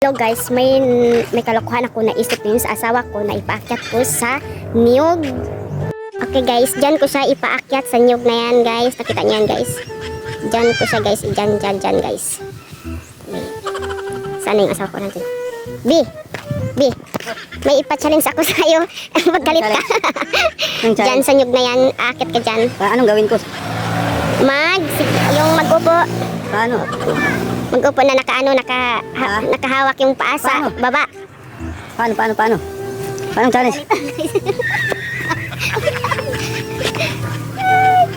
Hello guys, may may kalokohan ako na isip yun sa asawa ko na ipaakyat ko sa niyog. Okay guys, dyan ko siya ipaakyat sa niyog na yan guys. Nakita niyo yan guys. Dyan ko siya guys, dyan, dyan, dyan guys. Okay. Sana yung asawa ko natin. B! B! May ipa-challenge ako sa iyo. Maggalit ka. Dyan sa niyog na yan, aakyat ka dyan. Pa, anong gawin ko? Mag, yung mag-upo. Paano? Mag-upo na nakaano, naka, ha, Ah? nakahawak yung paa sa Paano? baba. Paano, paano, paano? Paano challenge?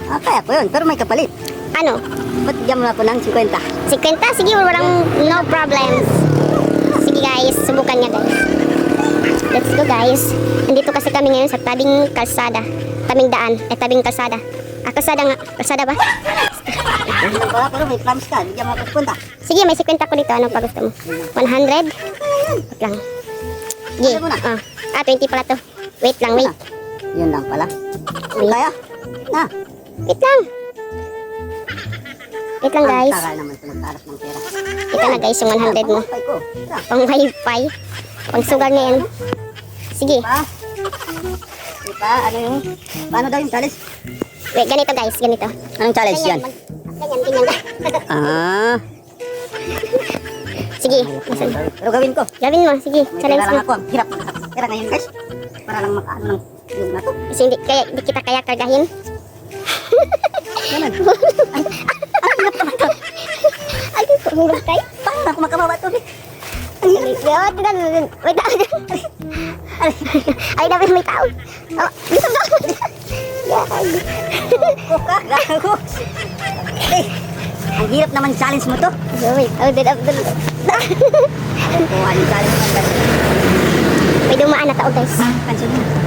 ah, kaya ko yun. Pero may kapalit. Ano? Ba't bigyan mo na ako ng 50? 50? Sige, walang no problems. Sige guys, subukan niya guys. Let's go guys. Nandito kasi kami ngayon sa tabing kalsada. Tabing daan. Eh, tabing kalsada. Ah, kalsada nga. Kalsada ba? Ba? Pero may promise ka. Bigyan mo ako 50. Sige, may 50 ko dito. Ano pa gusto mo? 100? Wait lang. Sige. Ah, ah, 20 pala to. Wait lang, wait. Yun lang pala. Wait. Kaya? Na. Wait lang. Wait lang guys. Ang naman ito magtaras ng pera. Ito na guys, yung 100 mo. Pang wifi. Pang sugar na yan. Sige. Pa? Di pa? Ano yung... Paano daw yung challenge? Wait, ganito guys, ganito. Anong challenge yan? Ganyan, ganyan. Ah. Sige? Pero gawin ko. Gawin mo, sige, May challenge lang mo. ako. Ang hirap pera ngayon guys. Para lang makaano ng yung na to. Kasi hindi, kaya, hindi kita kaya kargahin. Ganun. Ay, tumulog tayo. Paano ako makabawa tubig? Wait, wait, wait, wait. Ay, dapat may tao. Oh, dito ba? Kuka, gago. Ang hirap naman challenge mo to. Wait, dito, dito. Kuha yung challenge mo. May dumaan na tao guys. Kansin mo.